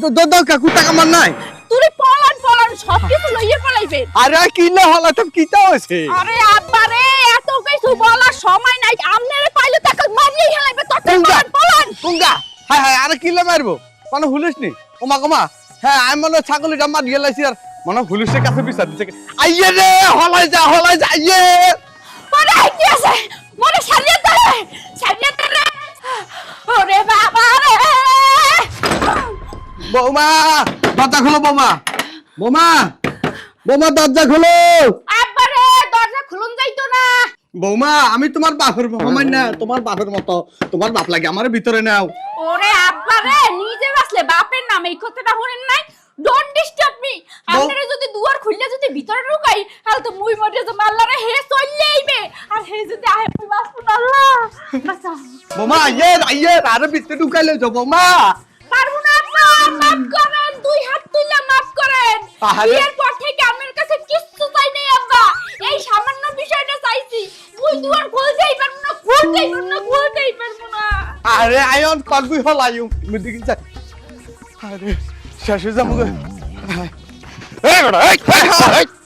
দাও কাকু টাকা আমার নাই। তুই পলান পলান সব কিছু লইয়ে পলাইবে। আরে কিলে হলাতাম কিতা হয়েছে আরে আব্বা রে এত কিছু বলার সময় নাই। আমনেরে পাইলে তাকে মারিয়ে হেলাইবে? পলান পলান। আরে কিলে মারবো? মানে হুলিস নি? ওমা কমা হ্যাঁ আমি মনে হয় ছাগলটা মার গেলাইছি আর মনে হয় হুলিসের কাছে বিচার দিচ্ছে আইয়ে রে হলাই যা হলাই যা আইয়ে। কি আছে? মনে সারিয়ে দে সারিয়ে দে রে ওরে বাবা রে বৌমা দরজা খোলো বৌমা। বৌমা বৌমা দরজা খোলো। দরজা খুলুন যাইতো না। বৌমা আমি তোমার বাপের সমান না তোমার বাপের মতো। তোমার বাপ লাগে আমার ভিতরে নাও। ওরে আব্বা রে নিজে বাসলে বাপের নাম এই কথাটা শুনেন নাই। ডোন্ট ডিস্টার্ব মি আপনারা যদি দুয়ার খুললে যদি ভিতরে ঢুকাই তাহলে তো মুই মরে যে মাল্লারে হে চললে আইবে আর হে যদি আহে মুই বাঁচবো না আল্লাহ। বাঁচাও বৌমা আইয়ে আইয়ে আরে ভিতরে ঢুকাইলে যাও বৌমা। পারব না। আব্বা মাফ করেন দুই হাত তুলে মাফ করেন। বিয়ের পর থেকে আপনার কাছে কিচ্ছু চাই নাই আব্বা। এই সামান্য বিষয়টা চাইছি। মুই দুয়ার খুলতেই পারব না খুলতেই পারব না খুলতেই পারব না। আরে আয়ন পাগবি হলাইউ মুদি কি চাই আরে এই,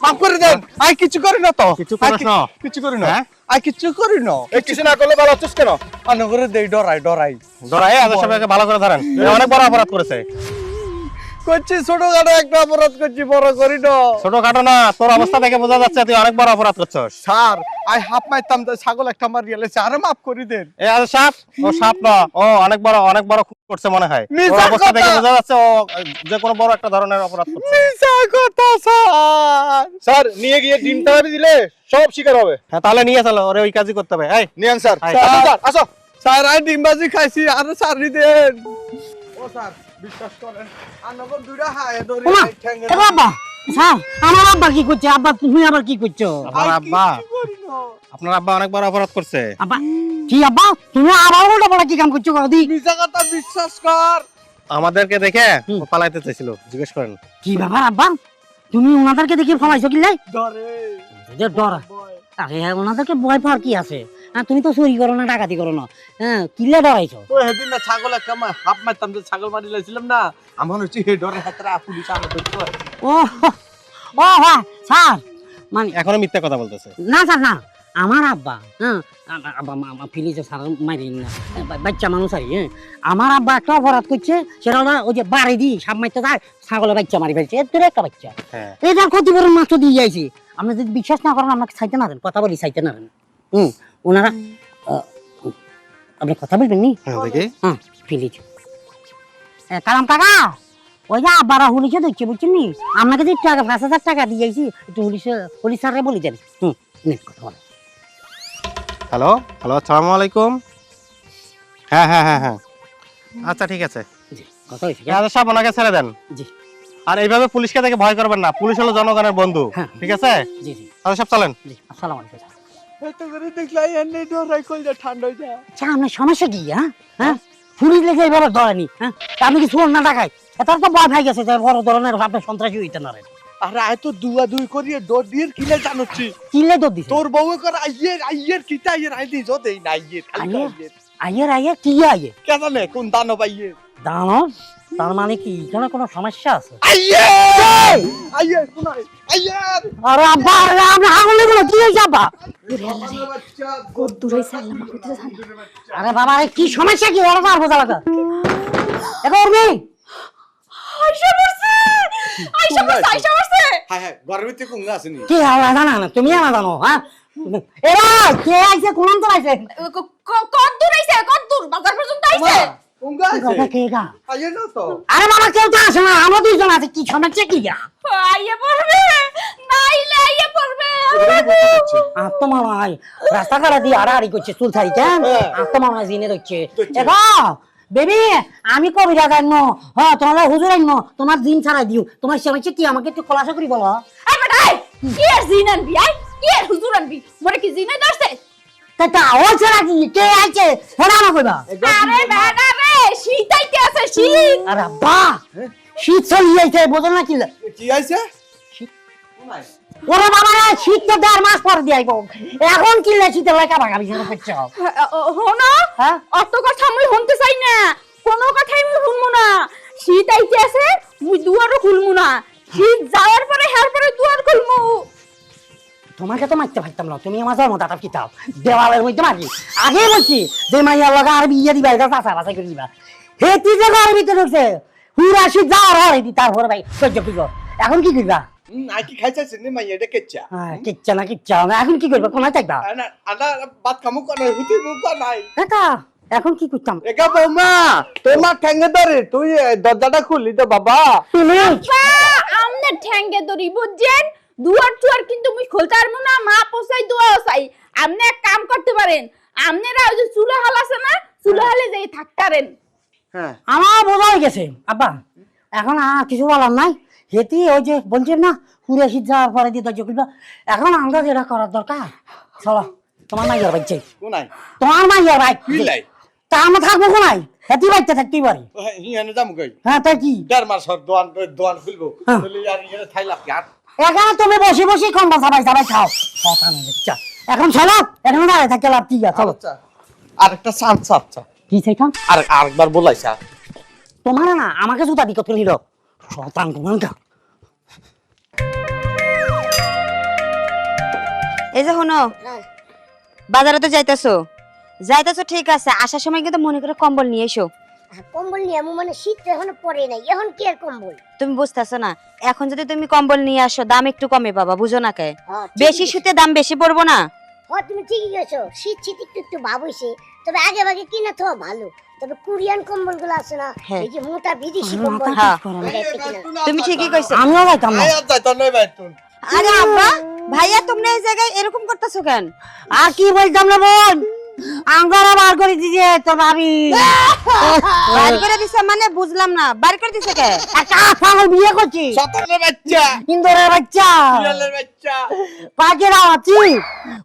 মাফ করে দেন। আই কিছু করি না তো। কিছু আই করিস কি- না? কিছু করি না। হ্যাঁ? আই কিছু করি না। এই কিছু না করলে ভালো হচ্ছিস কেন? আনো করে দেই ডরাই ডরাই। ধরা এই সবাইকে ভালো করে ধরেন। অনেক বড় অপরাধ করেছে। করছি ছোটখাটো একটা অপরাধ করছি বড় করি না। ছোটখাটো না তোর অবস্থা দেখে বোঝা যাচ্ছে তুই অনেক বড় অপরাধ করছস। স্যার আই হাফ মাইতাম তো ছাগল একটা মার গেলেছে আরে মাফ করে দেন। এই আজ সাপ ও সাপ না ও অনেক বড় অনেক বড় খুন করছে মনে হয়। ওর অবস্থা দেখে বোঝা যাচ্ছে ও যে কোনো বড় একটা ধরনের অপরাধ করছে। মিছা কথা স্যার। স্যার নিয়ে গিয়ে ডিমটা দিলে সব শিকার হবে। হ্যাঁ তাহলে নিয়ে চলো ওরে ওই কাজই করতে হবে। এই। নিয়ান স্যার। স্যার আসো স্যার আই ডিমবাজি খাইছি আরে সারি দেন ও স্যার। বিশ্বাস করেন। আনগর দুইটা হায় ধরে ঠ্যাঙ্গে বাবা স্যার আমার আব্বা কি করছে? আব্বা তুমি আবার কি করছ? আপনার আব্বা? আপনার আব্বা অনেক বড় অপরাধ করছে। আব্বা কি আব্বা? তুমি আবার উল্টা পাল্টা কি কাম করছ মিছা কথা বিশ্বাস কর। আমাদেরকে দেখে। পালাইতে চাইছিল জিজ্ঞেস করেন। কি ব্যাপার আব্বা? তুমি ওনাদেরকে দেখে ফলাইছো কি লাই ডর। আরে ওনাদেরকে ভয় পাওয়ার কি আছে? হ্যাঁ তুমি তো চুরি করো না ডাকাতি করো না। হ্যাঁ ডরাইছো? হেদিন না ছাগল একটা হাফ মারতাম যে ছাগল মারি লাইছিলাম না। আমার হচ্ছে হে ডরে হাতরা পুলিশ আমার ধরতো ও ও হ্যাঁ স্যার। মানে এখনও মিথ্যা কথা বলতেছে। না স্যার না। আমার আব্বা হ্যাঁ আব্বা ফিলিজে মারি না। বাচ্চা মানুষ আর হ্যাঁ। আমার আব্বা একটা অপরাধ করছে সেটা হলো ওই যে বাড়ি দি সাপ মারতে যায় ছাগলের বাচ্চা মারি ফেলছে। এর একটা বাচ্চা। হ্যাঁ। এটা ক্ষতিপূরণ মাত্র দিয়ে যাইছি আপনি যদি বিশ্বাস না করেন আমাকে চাইতে না দেন কথা বলি চাইতে না দেন। হুম ওনারা আপনি কথা বলবেন নি? হ্যাঁ হ্যাঁ ফিলিজ কালাম কাকা ওই যে আব্বারা হুলিশে দেখছে বুঝছেন নি? আপনাকে যে টাকা পাঁচ হাজার টাকা দিয়ে যাইছি একটু হুলিশে হুলিশ স্যাররে বলি দেন। হুম কথা বলেন। হ্যালো হ্যালো আসসালামু আলাইকুম। হ্যাঁ হ্যাঁ হ্যাঁ হ্যাঁ। আচ্ছা ঠিক আছে। জি কথা হয়েছে সাহেব ওনাকে ছেড়ে দেন। জি। আর এইভাবে পুলিশকে দেখে ভয় করবেন না। পুলিশ হলো জনগণের বন্ধু। হ্যাঁ। ঠিক আছে? জি জি। আদেশ সাহেব চলেন। জি আসসালামু আলাইকুম এত করে দেখলাই এনে ডরাই কই যা ঠান্ডা হয়ে আচ্ছা সমস্যা কি হ্যাঁ? হ্যাঁ? পুলিশ লেগে এভাবে ধরেনি হ্যাঁ? কি শুন না তো ভয় ভাই গেছে বড় ধরনের আপনার সন্ত্রাসী হইতে না আরে আয় তো দুয়া দুই করিয়ে ডর দিয়ে কিলে জানোচ্ছি। কিলে তো দিছে? তোর বউ কর আইয়ের আইয়ের কিতা আইয়ের না কি আইয়ে কেন কোন দানব আইয়ের? দানব তার মানে কি এখানে কোনো সমস্যা আছে? কোন আরে আব্বা আরে আপনি হাগুলে গুলো কি হয়েছে আব্বা? আরে বাবা কি সমস্যা কি? ওরা তো আর বোঝা লাগা। এটা উর্মি! আইসা পড়ছে আইসা পড়ছে আইসা পড়ছে হ্যাঁ হ্যাঁ ঘরের ভিতরে কুঙ্গা আসেনি কি হাওয়া জানা না তুমি জানো হ্যাঁ? এরা কে আইছে কোন তো আইছে? ক- ক- কত দূর আইছে কত দূর? বাজার পর্যন্ত আইছে? কুঙ্গা আছে কথা কে গা আইয়ের না তো। আরে বাবা কেউ তো আসে না আমরা দুইজন আছে কি সমস্যা কি গা আইয়ে পড়বে নাইলে আইয়ে পড়বে আত্মমামা রাস্তা কাটা দিয়ে আড়াআড়ি করছে চুল ছাড়ি কেন আত্মমামা জিনে ধরছে। দেখো বেবি আমি কবিরা জান্য হ্যাঁ তোমার হুজুর আইন তোমার দিন ছাড়া দিও। তোমার সমস্যা কি আমাকে একটু খোলাসা করি বলো? আই কি আর জিন আনবি আই কি আর হুজুর আনবি? মরে কি জিনে ধরছে? তা ও ছাড়া কি কে আইছে? হেরা না কইবা। আরে বেটা শীত আইতে আছে শীত। আরে বা শীত চলি যাইছে বোঝো না কি কি আইছে? ওরে বাবা শীত তো দেড় মাস পর দিয়ে আইব। এখন কি লে শীতের লেখা ভাগা বিছানা করছ হনো হ্যাঁ? অত কথা আমি শুনতে চাই না। কোনো কথাই আমি শুনব না। শীত আইতে আছে মুই দুয়ারও খুলমু না। শীত যাওয়ার পরে হ্যার পরে দুয়ার খুলমু তোমাকে তো মারতে পারতাম না তুমি আমার জন্ম দাতা কিতাব। দেওয়ালের মধ্যে মারি আগে বলছি যে মাইয়া লগা আর বিয়ে দিবা এটা চাষা বাসা করে দিবা। হেতি যে ঘরের ভিতরে ঢুকছে হুরাশি যাওয়ার হয় দি তারপরে ভাই সহ্য করব। এখন কি করবা? আই খাইছাছিস নি মাইয়া এটা কেচ্চা হ্যাঁ, না এখন কি করবা? কোনায় থাকবা? আনা আনা বাত কামু কর হুতি মুখ নাই। এটা এখন কি করতাম? একা বৌমা তোমার ঠ্যাঙ্গে ধরে তুই দরজাটা খুললি তো বাবা। তুমি বা আমনে ঠ্যাঙ্গে দড়ি বুঝছেন দুয়ার টুয়ার কিন্তু মুই খুলতে পারব না মা পোসাই দোয়া চাই। আপনি এক কাম করতে পারেন আপনারা ওই যে চুলো হাল আছে না চুলো হালে যাই থাকতারেন হ্যাঁ। আমার বোঝা হয়ে গেছে আব্বা। এখন আর কিছু বলার নাই। হেতি ওই যে বলছেন না হুরাশি যাওয়ার পরে দিয়ে দরজা খুলবা। এখন আমরা যেটা করার দরকার। চলো তোমার মাইয়ার বাইছে কোনাই তোমার মাইয়ার বাইক কি লাই তা আমরা থাকব কোনায়? হেতি বাইতে থাকতেই পারি। হিয়ানে যাম কই? হ্যাঁ তাই কি? দেড় মাস দোয়ান দোয়ান খুলবো। হ্যাঁ। বলি আর ইয়ে থাইলা কি? আর এখানে তুমি বসে বসে কম্বল সাবাই সাবাই খাও। কথা নেই বাচ্চা। এখন চলো এখন দাঁড়িয়ে থাকতে লাভ কি আছে চলো। আচ্ছা আরেকটা চান্স আচ্ছা। কি চাইতাম আর আরেকবার বলাইছা তোমার না আমাকে জুতা বিকত করে নিল। শতান তোমার এই যে শোনো বাজারে তো যাইতেছো। যাইতেছো ঠিক আছে আসার সময় কিন্তু মনে করে কম্বল নিয়ে এসো। কম্বল নিয়ে আমি মানে শীত তো এখনও পরে নাই। এখন কি আর কম্বল? তুমি বুঝতেছো না এখন যদি তুমি কম্বল নিয়ে আসো দাম একটু কমে পাবা বুঝো না কে? হ্যাঁ, বেশি শীতে দাম বেশি পড়ব না? হ্যাঁ তুমি ঠিকই গেছো শীত শীত একটু একটু ভাব হইছে তবে আগে ভাগে কিনা তো ভালো। তবে কোরিয়ান কম্বলগুলো আছে না হ্যাঁ। এই যে মোটা বিদেশি কম্বল। তুমি ঠিকই কইছো। আমিও যাইতাম না। আয় আর যাইতো ভাই তুই আরে আব্বা ভাইয়া তোমরা এই জায়গায় এরকম করতেছো কেন? আর কি বলতাম না বোন? আঙ্গারা বার করে দিছে ভাবি। বার করে দিছে মানে বুঝলাম না। বার করে দিছে কে? একটা বিয়ে করছি। বাচ্চা। ইন্দোরের বাচ্চা। বিড়ালের বাচ্চা। আছি।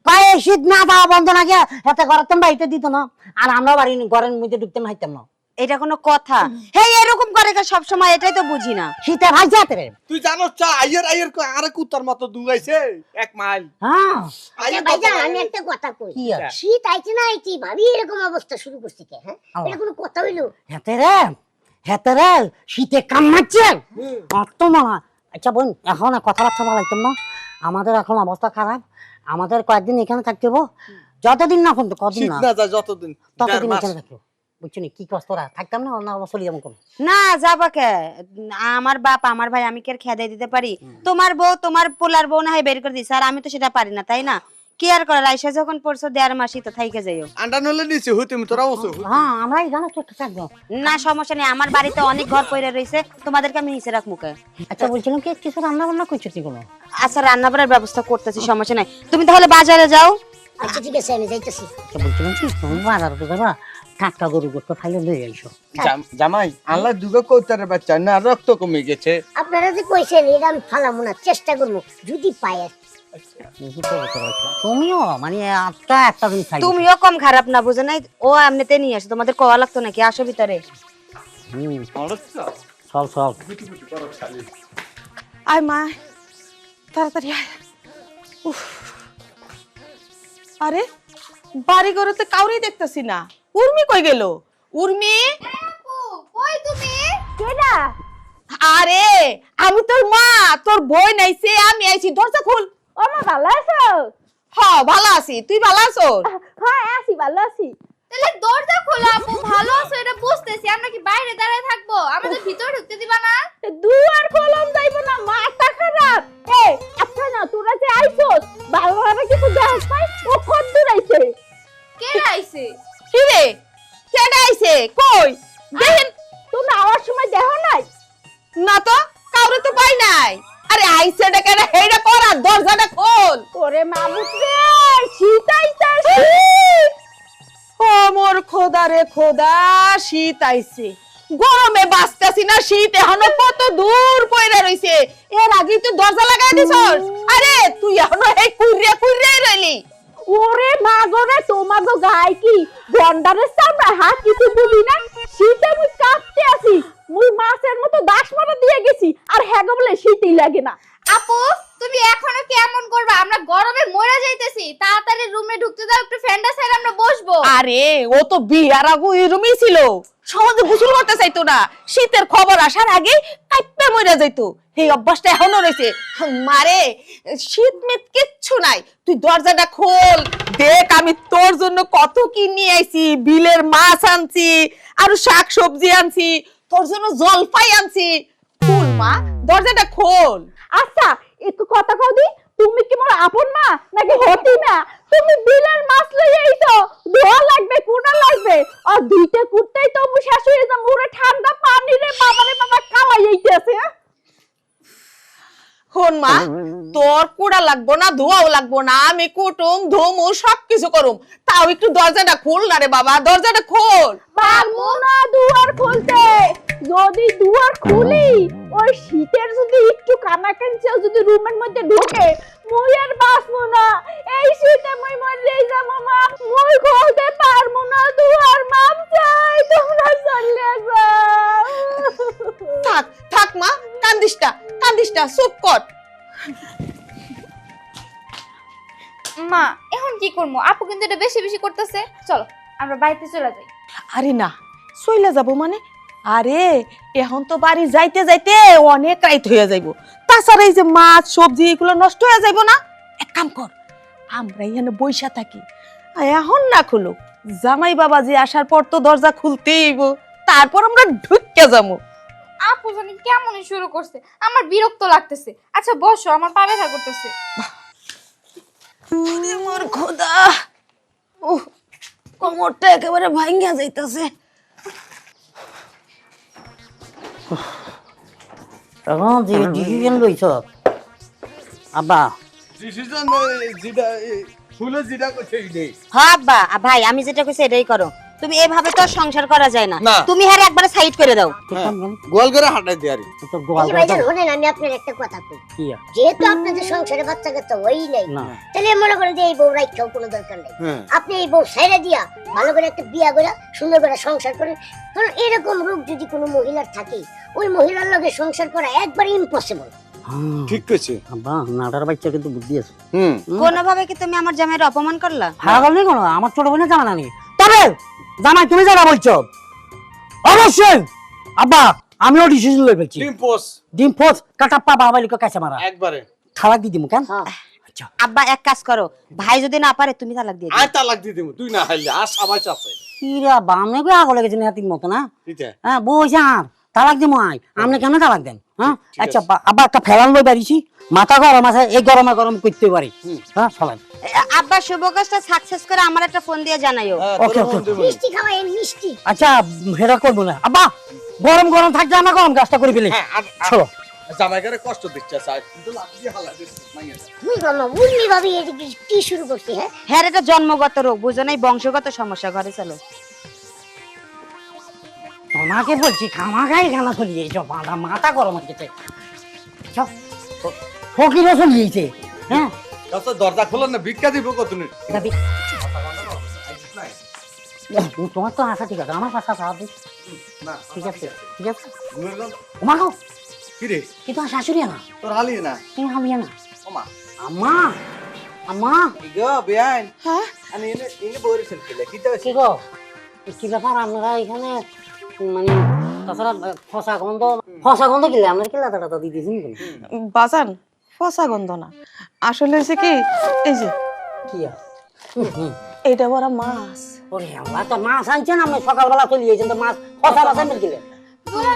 পায়ে শীত না পাওয়া বন্ধ না হাতে দিত না। আর আমরা বাড়ি ঘরের মধ্যে ঢুকতাম হাইতাম না। এটা কোনো কথা। হে এরকম করে সব সময় এটাই তো বুঝি না। শীতে ভাইছে হাতে রে। তুই জানো চা আইয়ের আইয়ের কো আরে কুত্তার মতো দুগাইছে এক মাইল। হ্যাঁ। আইয়ের আচ্ছা ভাইজান আমি একটা কথা কই। কি শীত আইছে না আইছি ভাবি এরকম অবস্থা শুরু করছে কে হ্যাঁ? এটা কোনো কথা হইল? হেতে রে হেতে রে শীতে কামাচ্ছে অত মামা আচ্ছা বোন এখন কথাবার্তা বলাইতাম না। আমাদের এখন অবস্থা খারাপ। আমাদের কয়েকদিন এখানে থাকতে হব যতদিন না কিন্তু কদিন না। না যতদিন। ততদিন। এখানে থাকব বুঝছ কি কষ্ট ওরা? থাকতাম না না চলে যাব কোনো না যাবা কে? আমার বাপ আমার ভাই আমি কি আর খেয়ে দিতে পারি? তোমার বউ তোমার পোলার বউ না হয় বের করে দিছে আর আমি তো সেটা পারি না তাই না? কি আর করার? আইসা যখন পড়ছো দেড় মাসই তো থাইকে যাইও। আন্ডা নলে নিছে হইতে আমি তোরা ওসো হ্যাঁ আমরা এখানে তো থাকব। না সমস্যা নেই আমার বাড়িতে অনেক ঘর পড়ে রয়েছে তোমাদেরকে আমি নিচে কে? আচ্ছা বলছিলাম কি কিছু রান্না বান্না করছ তুই কোনো? আচ্ছা রান্না বান্নার ব্যবস্থা করতেছি সমস্যা নাই। তুমি তাহলে বাজারে যাও। আচ্ছা ঠিক আছে আমি যাইতেছি। আচ্ছা বলছিলাম কি তুমি বাজার তো যাবা। গরু গোস্ত খাইলে লয়ে আইসো। জামাই আল্লাহ দুগো কৌতারের বাচ্চা না রক্ত কমে গেছে। আপনারা যে কইছেন এটা আমি ফালামু না চেষ্টা করব যদি পাই। তুমিও মানে আটটা একটা দিন খাই তুমিও কম খারাপ না বুঝো নাই? ও এমনিতে নিয়ে আসো তোমাদের কওয়া লাগতো নাকি? আসো ভিতরে। চল চল। আয় মা তাড়াতাড়ি আয়। উফ। আরে বাড়ি ঘরে তো কাউরেই দেখতেছি না। উর্মি কই গেল? উর্মি? কই তুমি? কেডা? আরে আমি তোর মা তোর বই নাইছে আমি আইছি দরজা খুল। ও মা ভালো আছো? হ ভালো আছি তুই ভালো আছো হ্যাঁ আছি ভালো আছি। তাহলে দরজা খোলা আপু ভালো আছো এটা বুঝতেছি আমরা কি বাইরে দাঁড়ায় থাকব? আমাদের ভিতরে ঢুকতে দিবা না? দুয়ার কলম যাইবো না মাথা খারাপ। এ আচ্ছা না তোরা যে আইছস ভালোভাবে কিছু দেখাস পাই ও কত দূর আইছে। কে আইছে? কি রে কেডা আইছে? কই? দেখেন তুমি আওয়ার সময় দেখো নাই? না তো কাউরে তো পাই নাই। আরে আইছে ডা কেডা? হেডা করা দরজাটা খোল। ওরে মাবুত রে শীত আইতাছে ও মোর খোদা রে খোদা শীত আইছে। গরমে বাঁচতেছি না শীত এখনও কত দূর পয়রা রইছে। এর আগেই তুই দরজা লাগাই দিছস। আরে তুই এখনও এই কুইরিয়া কুইরিয়াই রইলি। ওরে মাগরে তো গায় কি গন্ডারের চামড়া? হাত কিছু বুঝি না? শীতে আমি কাঁপতে আছি মুই মাছের মতো দাস মারা দিয়ে গেছি। আর হ্যাগো বলে শীতই লাগে না। আপু, তুমি এখনও কেমন করবা? আমরা গরমে মরে যাইতেছি। তাড়াতাড়ি রুমে ঢুকতে দাও, একটু ফ্যানটা সাইড আমরা বসবো। আরে, ও তো বিয়ার আগে এরমই ছিল। সহজে গোসল করতে চাইতো না। শীতের খবর আসার আগে কাইপে মরে যাইতো। এই অভ্যাসটা এখনও রয়েছে মারে, শীত মেত কিচ্ছু নাই। তুই দরজাটা খোল। দেখ আমি তোর জন্য কত কি নিয়ে আইছি। বিলের মাছ আনছি, আর শাক সবজি আনছি, তোর জন্য জলপাই আনছি। খোল মা, দরজাটা খোল। আচ্ছা একটু কথা কও দি, তুমি কি মোর আপন মা নাকি হতি না তুমি বিলের মাছ লই আইছো, ধোয়া লাগবে, কোনা লাগবে, আর দুইটা কুত্তাই তো মু শেষ হয়ে যা মোরে ঠান্ডা পানি রে বাবা রে বাবা কালাই আইতেছে হন মা, তোর কুড়া লাগবো না, ধোয়াও লাগবো না, আমি কুটুম ধুমু সবকিছু করুম। তাও একটু দরজাটা খুল না রে বাবা দরজাটা খোল। পারব না দুয়ার খুলতে। যদি দুয়ার খুলি ওই শীতের যদি একটু কানাকাঞ্চিও যদি রুমের মধ্যে ঢোকে মুই আর বাঁচবো না। এই শীতে মুই মরে যাব মা। মুই খুলতে পারব না দুয়ার মাপ চাই তোমরা চলে যাও। থাক থাক মা কান্দিসটা কান্দিসটা চুপ কর। মা এখন কি করব? আপু কিন্তু এটা বেশি বেশি করতেছে। চলো আমরা বাড়িতে চলে যাই। আরে না চইলা যাব মানে? আরে এখন তো বাড়ি যাইতে যাইতে অনেক রাইত হয়ে যাইব। তাছাড়া এই যে মাছ সবজি এগুলো নষ্ট হয়ে যাইব না? এক কাম কর আমরা এখানে বইসা থাকি। এখন না খুলুক জামাই বাবা যে আসার পর তো দরজা খুলতেই তারপর আমরা ঢুকে যাব। আপু জানি কেমন শুরু করছে আমার বিরক্ত লাগতেছে। আচ্ছা বসো আমার পা ব্যথা করতেছে। আমার খোদা। ও কোমরটা একেবারে ভাঙ্গা যাইতাছে। এখন যে ডিসিশন লইছ। আব্বা। ডিসিশন যেটা ফুলে যেটা করছে এইটাই হ্যাঁ আব্বা। আ ভাই আমি যেটা কইছি এটাই করো। তুমি এভাবে তো সংসার করা যায় না। তুমি হারে একবারে সাইড করে দাও। গোয়াল করে হাঁটাই দিয়ে আরি তো গোয়াল এই ভাইজান শোনেন আমি আপনার একটা কথা কই? যেহেতু আপনাদের সংসারে বাচ্চা কাচ্চা হই নাই তাহলে মনে করেন যে এই বউ রাইখাও কোনো দরকার নেই। হ্যাঁ। আপনি এই বউ সাইরা দিয়া ভালো করে একটা বিয়া করে সুন্দর করে সংসার করেন কারণ এরকম রূপ যদি কোনো মহিলার থাকে ওই মহিলার লগে সংসার করা একবারে ইম্পসিবল হুম, ঠিক কইছে। আব্বা নাটার বাচ্চা কিন্তু বুদ্ধি আছে। কোনোভাবে কি তুমি আমার জামাইয়ের অপমান করলা? ভাগল নেই কোনো? আমার ছোট বোনের জানা নেই জামাই তুমি যারা বলছো? অবশ্যই! আব্বা আমিও ডিসিশন লই ফেলছি ডিম পোস। ডিম ফোস কাটাপ্পা বাবালিকে কাছে মারা। একবারে। খালাক দিয়ে দিমু কেন? হ্যাঁ। আচ্ছা। আব্বা এক কাজ করো। ভাই যদি না পারে তুমি তালাক দিয়ে দিও। আয় তালাক দিয়ে দিমু তুই না হাইলে। আর সবাই চাপে কি রে বামনে গো আগলে গেছিস না তিন মত না? হ্যাঁ বইছে আর তালাক দিমু আই। আপনি কেন তালাক দেন হ্যাঁ? আচ্ছা আব্বা একটা ফেলান লই বাড়িছি মাথা গরম আছে এই গরমে গরম করতে পারি। হ্যাঁ চলেন। আব্বা শুভ কাজটা সাকসেস করে আমার একটা ফোন দিয়ে জানাইও। হ্যাঁ ওকে, ওকে। মন দিমু। মিষ্টি খাওয়াই মিষ্টি। আচ্ছা হেরা করব না। আব্বা গরম গরম থাকতে আমরা গরম গাছটা করে ফেলি। হ্যাঁ চলো। জামাইকারে কষ্ট দিচ্ছে স্যার কিন্তু দিয়ে হালা দিচ্ছে মাইয়া। তুই মামা উর্মি ভাবি কি শুরু করছি হ্যাঁ? হ্যাঁ এটা জন্মগত রোগ বুঝো নাই বংশগত সমস্যা ঘরে চলো। তোমাকে বলছি খামাখাই খানা চলিয়েছ মাথা মাথা গরম হয়ে গেছে। ফকিরও চলিয়েছে হ্যাঁ? দরজা খোলো না ভিক্ষা দিব নি তোমার তো আশা ঠিক আছে আমার স্বাভাবিক ঠিক আছে ঠিক আছে। ওমা গো। কি রে? কিন্তু আমার শাশুড়ি না তোর হালি না? তুমি হামিয়া না ওমা আম্মা আম্মা। ইগো বেআইন? হ্যাঁ? আমি এনে এনে বইরে কি তো কি গো? কি ব্যাপার আপনারা এখানে মানে তাছাড়া ফসা গন্ধ ফসা গন্ধ কিলে? আপনার কি লাদা টাদা দিয়ে দিয়েছেন কেন? বাজান ফসা গন্ধ না। আসলে হচ্ছে কি এই যে কি। এইটা বড় মাছ। ওরে আল্লাহ তো মাছ আনছেন আপনি সকালবেলা চলে গিয়েছেন তো মাছ ফসা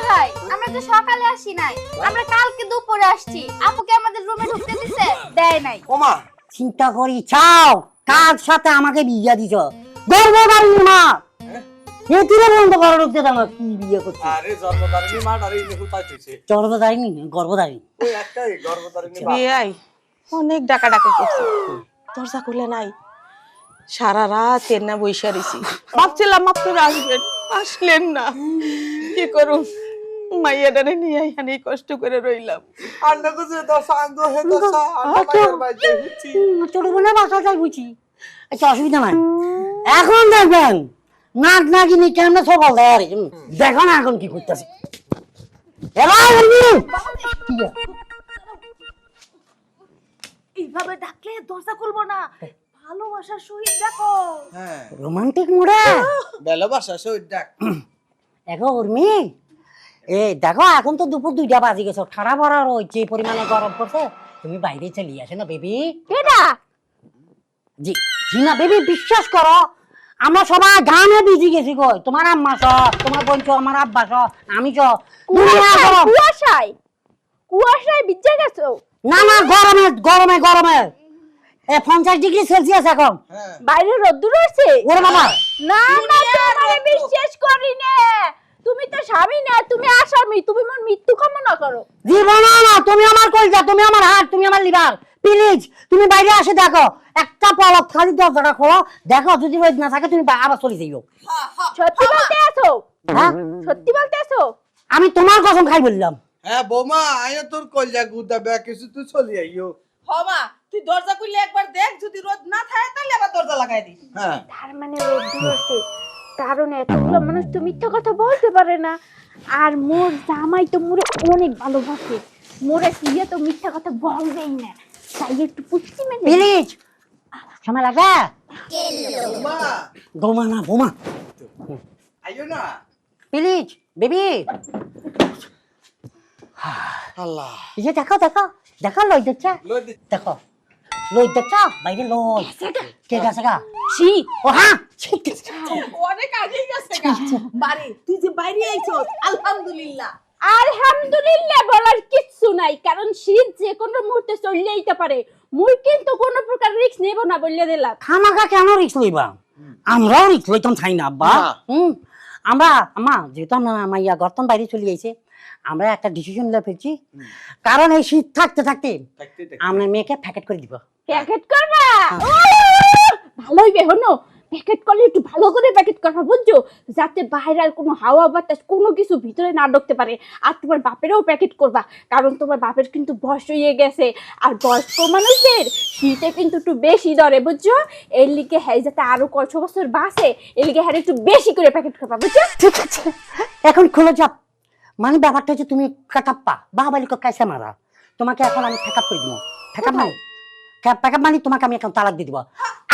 ভাই আমরা তো সকালে আসি নাই। আমরা কালকে দুপুরে আসছি। আপুকে আমাদের রুমে ঢুকতে দিছে? দেয় নাই। ওমা চিন্তা করি চাও কার সাথে আমাকে বিয়া দিছ? গর্ভধারী মা এতিরে বন্ধ করে কি বিয়ে করছে আরে মা আরে ইনে ওই একটাই মা। অনেক ডাকা ডাকা করছে। দরজা খুলে নাই। সারা রাত ভাবছিলাম আপনারা আসবেন। আসলেন না। কি করুন মাইয়াটারে নিয়ে এখানে কষ্ট করে রইলাম। আন্না দশা আঙ্গ হে দশা বোনের বাসা যাই বুঝি। আচ্ছা অসুবিধা নাই। এখন দেখবেন নাক নাকিনি কেমনে সকাল দেয় আরে দেখো না এখন কি করতেছে। এইভাবে ডাকলে দরজা খুলবো না। ভালোবাসার সহিত দেখো। হ্যাঁ। রোমান্টিক মোড়ে। ভালোবাসা সই ডাক। দেখো উর্মি এই দেখো এখন তো দুপুর দুইটা বাজে গেছো। ঠাড়া ভরা রয়েছে এই পরিমাণে গরম পড়ছে। তুমি বাইরে চলে আসে না বেবি। কেডা জি জি না বেবি বিশ্বাস করো। আমরা সবাই গানে বিজি গেছি কই। তোমার আম্মা স তোমার বোন চ আমার আব্বা স আমি চ কুয়াশায়। কুয়াশায় কুয়াশায় গেছো। না না গরমে গরমে গরমে। এ পঞ্চাশ ডিগ্রি সেলসিয়াস এখন। হ্যাঁ বাইরে রোদ্দুর রয়েছে ওরে বাবা। না না তোমারে বিশ্বাস করি না। তুমি তো স্বামী না তুমি আসামি তুমি মোর মৃত্যু কামনা করো। জীবন না তুমি আমার কলজা তুমি আমার হাত তুমি আমার লিভার। প্লিজ তুমি বাইরে আসে দেখো। একটা পলক খালি দরজাটা খোলো। দেখো যদি রোদ না থাকে তুমি আবার চলে যাইও। সত্যি বলতে আছো? হ্যাঁ। সত্যি বলতে আছো? আমি তোমার কসম খাই বললাম। হ্যাঁ বৌমা আয় তোর কলজা গুদা বে কিছু তুই চলি আইও। হমা তুই দরজা খুলে একবার দেখ যদি রোদ না থাকে তাহলে আবার দরজা লাগাই দিস। হ্যাঁ। তার মানে রোদ্দুর আছে কারণ এতগুলো মানুষ তো মিথ্যা কথা বলতে পারে না। আর মোর জামাই তো মোরে অনেক ভালোবাসে। মোরে সিয়ে তো মিথ্যা কথা বলবেই না। তাই একটু পুষ্টি মেনে প্লিজ সময় লাগে বৌমা! না বোমা। আইও না। Please baby Allah. এই দেখো দেখো দেখো লই দেখছে দেখো লই দেখছ বাইরে লই। কে গেছে গা? ও হ্যাঁ অনেক আগেই গেছে গা। বাড়ি তুই যে বাইরে আইছস আলহামদুলিল্লাহ। আলহামদুলিল্লাহ বলার কিচ্ছু নাই কারণ শীত যে কোনো মুহূর্তে চলে যেতে পারে। মুই কিন্তু কোনো প্রকার রিস্ক নেব না বললে দিলাম। খামাকা কেন রিক্স লইবা আমরাও রিক্স লইতাম চাই না আব্বা। হুম। আমরা আমা যেহেতু আমরা ইয়া গর্তন বাইরে চলে আইছে আমরা একটা ডিসিশন নিয়ে ফেলছি। কারণ এই শীত থাকতে থাকতে থাকতে থাকতে। আমরা মেয়েকে প্যাকেট করে দিব। প্যাকেট করবা? ভালোই বেহনো প্যাকেট করলে একটু ভালো করে প্যাকেট করবা বুঝছ? যাতে বাইরের কোনো হাওয়া বাতাস কোনো কিছু ভিতরে না ঢুকতে পারে। আর তোমার বাপেরও প্যাকেট করবা কারণ তোমার বাপের কিন্তু বয়স হয়ে গেছে। আর বয়স্ক মানুষদের শীতে কিন্তু একটু বেশি ধরে বুঝছ? এর লিগে হ্যাঁ যাতে আরও কয়েক বছর বাঁচে এর লিগে হ্যাঁ একটু বেশি করে প্যাকেট করবা বুঝছ? ঠিক আছে। এখন খোলো যাপ মানে ব্যাপারটা হচ্ছে তুমি কাটাপ্পা বাহাবালিকে কাইসে মারা। তোমাকে এখন আমি ফেকাপ করে দিব। ফেকাপ মানে? ফেকাপ মানে তোমাকে আমি এখন তালাক দিয়ে দিব।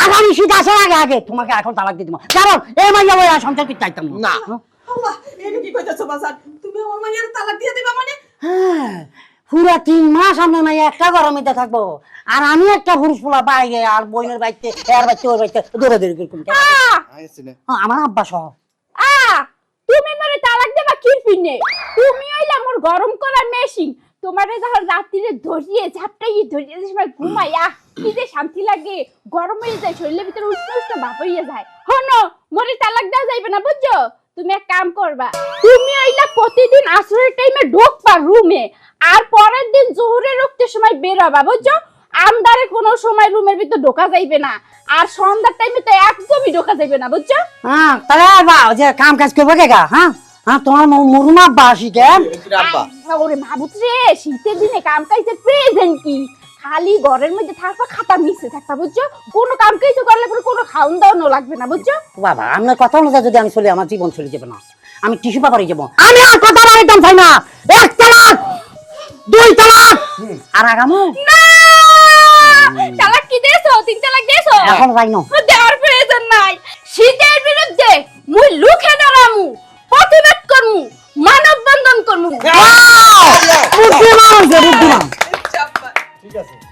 আগামী শীত আসার আগে আগে। তোমাকে এখন তালাক দিয়ে দিব। কারণ এই মাইয়া সংসার করতে চাইতাম না। আল্লাহ এই কি কইতাছো বাজার তুমি আমার মাইয়ার তালাক দিয়ে দিবা মানে? হ্যাঁ পুরা তিন মাস আমরা মাইয়া একটা গরমিতে থাকব। আর আমি একটা পুরুষ পোলা বাইরে আর বইনের বাড়িতে এর বাড়িতে ওর বাড়িতে দৌড়ে দৌড়ে করতাম আহ! আমার আব্বা সহ। তুমি মানে তালাক দেবা কি পিনে তুমি হইলা মোর গরম করা মেশিন। তোমারে যখন রাত্রিরে ধরিয়ে ঝাপটাই ধরিয়ে সময় ঘুমাইয়া কি যে শান্তি লাগে গরম হয়ে যায় শরীরের ভিতরে উষ্ণ উষ্ণ ভাব হইয়া যায়। হনো মোরে তালাক দেওয়া যাইবে না বুঝছ? তুমি এক কাম করবা তুমি হইলা প্রতিদিন আসরের টাইমে ঢোকবা রুমে আর পরের দিন জোহরের রক্তের সময় বের হবা বুঝছ? আমদারে কোনো সময় রুমের ভিতর ঢোকা যাইবে না আর সন্ধ্যার টাইমে তো একদমই ঢোকা যাইবে না বুঝছ? হ্যাঁ তাহলে আব্বা যে কাম কাজ করব কে গা হ্যাঁ? হ্যাঁ তোমার মরুমা আব্বা আসি কেন ওরে মাবুত রে শীতের দিনে কাম কাজের প্রেজেন্ট কি? খালি ঘরের মধ্যে থাকবা খাতা মিশে থাকবা বুঝছ? কোনো কাম কিছু করলে পরে কোনো খাওন দাওয়ানো লাগবে না বুঝছ? বাবা আপনার কথা অনুযায়ী যদি আমি চলি আমার জীবন চলে যাবে না। আমি টিস্যু পেপারে যাব। আমি আর কথা বাড়াইতাম চাই না। এক তালাক দুই তালাক। আর আগামো? না! তালাক কি দেছো তিন তালাক দেছো এখন যাই না দেওয়ার প্রয়োজন নাই। শীতের বিরুদ্ধে মুই লুখে দাঁড়ামু প্রতিবাদ করমু মানব বন্ধন করমু বুদ্ধিমান বুদ্ধিমান। ঠিক আছে।